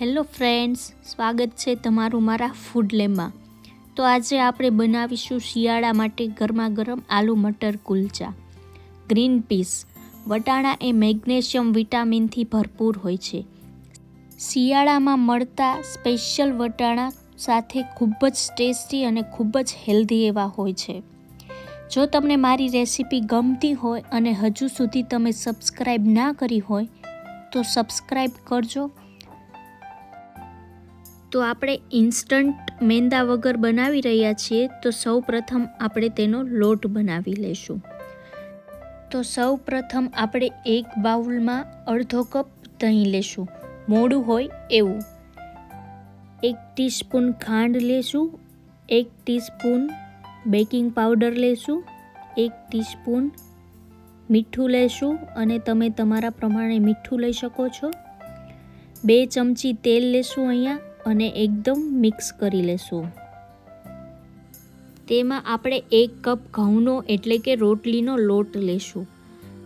Hello friends, સ્વાગત છે તમારું મારા ફૂડ લેબમાં. તો આજે આપણે બનાવીશું શિયાળા માટે ગરમા ગરમ આલુ મટર કુલચા. Green peas. વટાણા એ મેગ્નેશિયમ વિટામિનથી ભરપૂર હોય છે. શિયાળામાં મળતા સ્પેશિયલ વટાણા સાથે ખૂબ જ ટેસ્ટી અને ખૂબ જ હેલ્ધી એવા હોય છે. જો તમને મારી રેસીપી ગમતી હોય અને હજુ સુધી તમે સબસ્ક્રાઈબ ના કરી હોય, તો સબસ્ક્રાઈબ કરજો તો આપણે ઇન્સ્ટન્ટ મેંદા વગર બનાવી રહ્યા છીએ, તો સૌ પ્રથમ આપણે તેનો લોટ બનાવી લઈશું તો સૌ પ્રથમ આપણે એક બાઉલમાં અડધો કપ દહીં લેશું. મોડું હોય એવું. એક ટીસ્પૂન ખાંડ લેશું, એક ટીસ્પૂન બેકિંગ પાવડર લેશું, એક ટીસ્પૂન મીઠું લેશું અને તમે તમારા પ્રમાણે મીઠું લઈ શકો છો. બે ચમચી તેલ લેશું અહીંયા. અને એકદમ મિક્સ કરી લેશું. તેમાં આપણે એક કપ ઘઉંનો એટલે કે રોટલીનો લોટ લેશું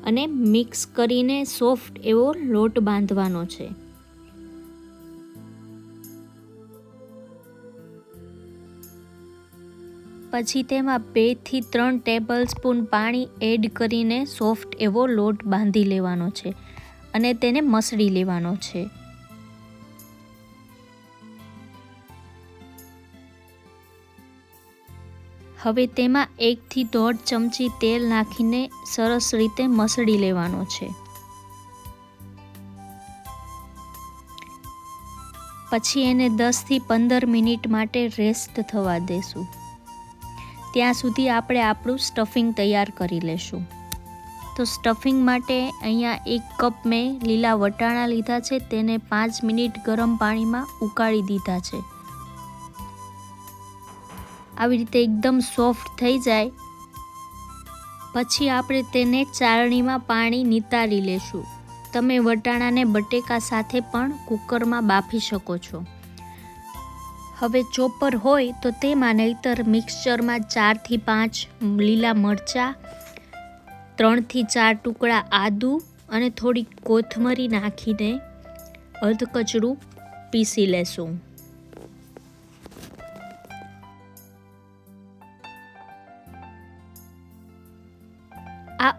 અને મિક્સ કરીને સોફ્ટ એવો લોટ બાંધવાનો છે. પછી તેમાં બેથી ત્રણ ટેબલ સ્પૂન પાણી એડ કરીને સોફ્ટ એવો લોટ બાંધી લેવાનો છે અને તેને મસળી લેવાનો છે. હવે તેમાં એકથી દોઢ ચમચી તેલ નાખીને સરસ રીતે મસળી લેવાનો છે. પછી એને દસથી પંદર મિનિટ માટે રેસ્ટ થવા દેશું. ત્યાં સુધી આપણે આપણું સ્ટફિંગ તૈયાર કરી લેશું. તો સ્ટફિંગ માટે અહીંયા એક કપ મેં લીલા વટાણા લીધા છે, તેને પાંચ મિનિટ ગરમ પાણીમાં ઉકાળી દીધા છે. આવી રીતે એકદમ સોફ્ટ થઈ જાય. પછી આપણે તેને ચાળણીમાં પાણી નિતારી લેશું. તમે વટાણાને બટેકા સાથે પણ કુકરમાં બાફી શકો છો. હવે ચોપર હોય તો તેમાં નહીતર મિક્સચરમાં ચારથી પાંચ લીલા મરચાં, ત્રણથી ચાર ટુકડા આદુ અને થોડી કોથમરી નાખીને અધકચરું પીસી લેશું.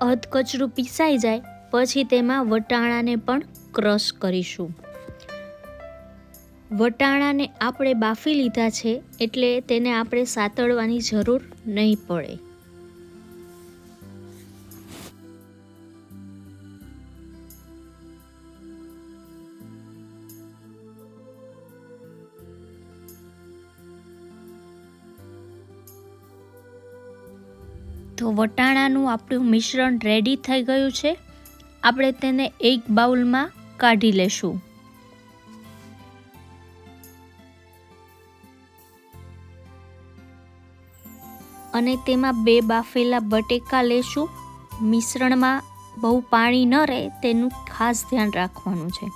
આ અધકચરું પીસાઈ જાય, પછી તેમાં વટાણાને પણ ક્રશ કરીશું. વટાણાને આપણે બાફી લીધા છે, એટલે તેને આપણે સાતળવાની જરૂર નહીં પડે. તો વટાણાનું આપણું મિશ્રણ રેડી થઈ ગયું છે. આપણે તેને એક બાઉલમાં કાઢી લેશું. અને તેમાં બે બાફેલા બટેકા લેશું. મિશ્રણમાં બહુ પાણી ન રહે તેનું ખાસ ધ્યાન રાખવાનું છે.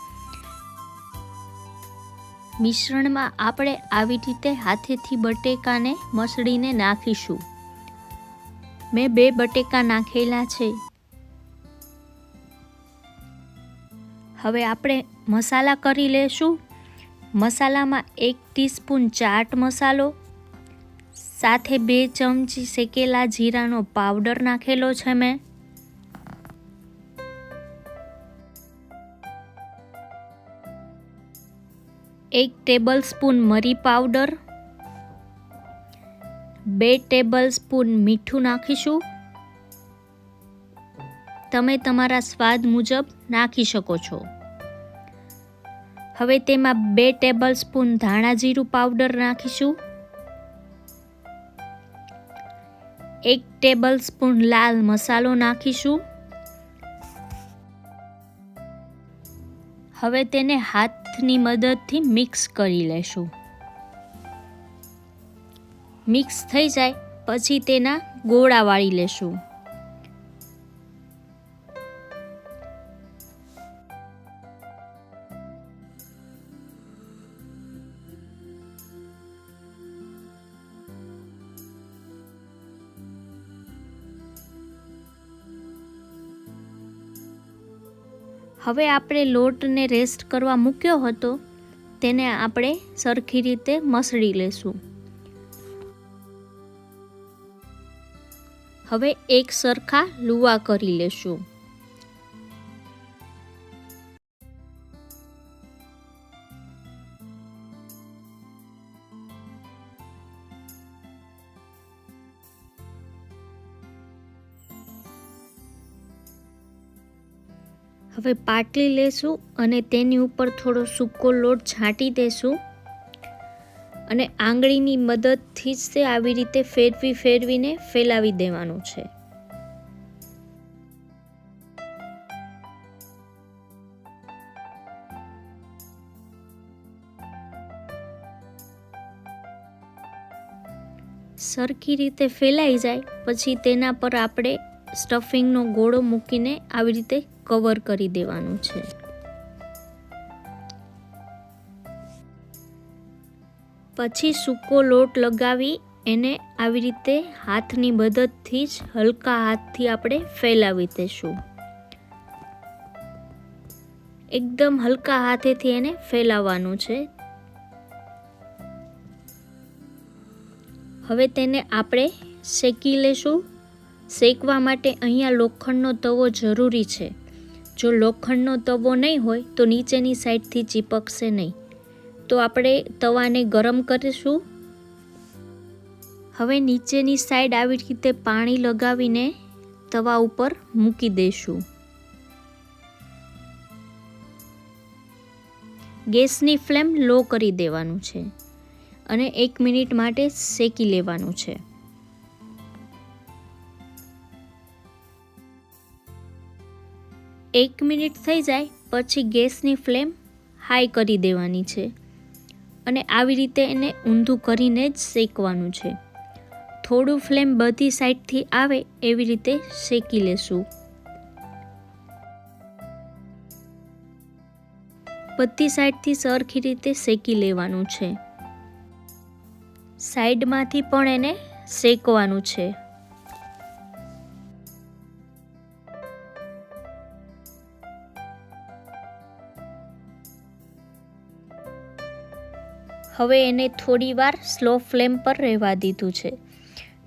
મિશ્રણમાં આપણે આવી રીતે હાથેથી બટેકાને મસળીને નાખીશું. મેં બે બટેકા નાખેલા છે. હવે આપણે મસાલા કરી લેશું. મસાલામાં એક ટીસ્પૂન ચાટ મસાલો, સાથે બે ચમચી શેકેલા જીરાનો પાવડર નાખેલો છે મેં. એક ટેબલ સ્પૂન મરી પાવડર બે ટેબલ સ્પૂન મીઠું નાખીશું. તમે તમારા સ્વાદ મુજબ નાખી શકો છો. હવે તેમાં બે ટેબલ સ્પૂન ધાણા જીરું પાવડર નાખીશું. એક ટેબલ સ્પૂન લાલ મસાલો નાખીશું. હવે તેને હાથની મદદથી મિક્સ કરી લેશું. મિક્સ થઈ જાય, પછી તેના ગોળા વાળી લેશું. હવે આપણે લોટને રેસ્ટ કરવા મૂક્યો હતો, તેને આપણે સરખી રીતે મસળી લેશું. હવે એક સરખા લુવા કરી લેશું. હવે પાટલી લેશું અને તેની ઉપર થોડો સૂકો લોટ છાંટી દેશું. અને આંગળીની મદદથી જ તે આવી રીતે ફેરવી ફેરવીને ફેલાવી દેવાનું છે. સરખી રીતે ફેલાઈ જાય, પછી તેના પર આપણે સ્ટફિંગનો ગોળો મૂકીને આવી રીતે કવર કરી દેવાનું છે. પછી સૂકો લોટ લગાવી એને આવી રીતે હાથની મદદથી જ હલકા હાથથી આપણે ફેલાવી દઈશું એકદમ હલકા હાથેથી એને ફેલાવવાનું છે. હવે તેને આપણે શેકી લેશું. શેકવા માટે અહીંયા લોખંડનો તવો જરૂરી છે. જો લોખંડનો તવો નહીં હોય તો નીચેની સાઈડથી ચીપકશે નહીં. તો આપણે તવાને ગરમ કરીશું. હવે નીચેની સાઈડ આવી રીતે પાણી લગાવીને તવા ઉપર મૂકી દઈશું. ગેસની ફ્લેમ લો કરી દેવાનું છે અને એક મિનિટ માટે શેકી લેવાનું છે. એક મિનિટ થઈ જાય, પછી ગેસની ફ્લેમ હાઈ કરી દેવાની છે. અને આવી રીતે એને ઊંધું કરીને જ શેકવાનું છે. થોડું ફ્લેમ બધી સાઈડથી આવે એવી રીતે શેકી લેશું. બધી સાઈડથી સરખી રીતે શેકી લેવાનું છે. સાઈડમાંથી પણ એને શેકવાનું છે. હવે એને થોડી વાર સ્લો ફ્લેમ પર રહેવા દીધું છે.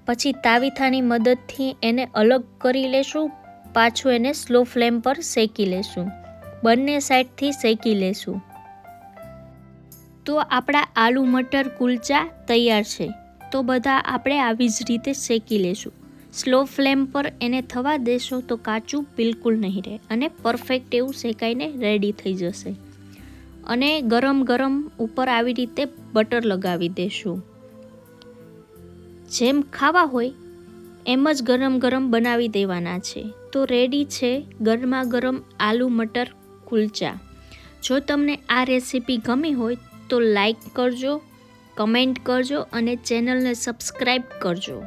પછી તાવીથાની મદદથી એને અલગ કરી લેશું, પાછું એને સ્લો ફ્લેમ પર શેકી લેશું. બંને સાઈડથી શેકી લેશું. તો આપણા આલુ મટર કુલચા તૈયાર છે. તો બધા આપણે આવી જ રીતે શેકી લેશું. સ્લો ફ્લેમ પર એને થવા દેશો તો કાચું બિલકુલ નહીં રહે અને પરફેક્ટ એવું શેકાઈને રેડી થઈ જશે. અને ગરમ ગરમ ઉપર આવી રીતે બટર લગાવી દેશું. જેમ ખાવા હોય, એમ જ ગરમ ગરમ બનાવી દેવાના છે. તો રેડી છે ગરમા ગરમ આલુ મટર કુલચા. જો તમને આ રેસીપી ગમી હોય, તો લાઈક કરજો કમેન્ટ કરજો અને ચેનલને સબસ્ક્રાઈબ કરજો.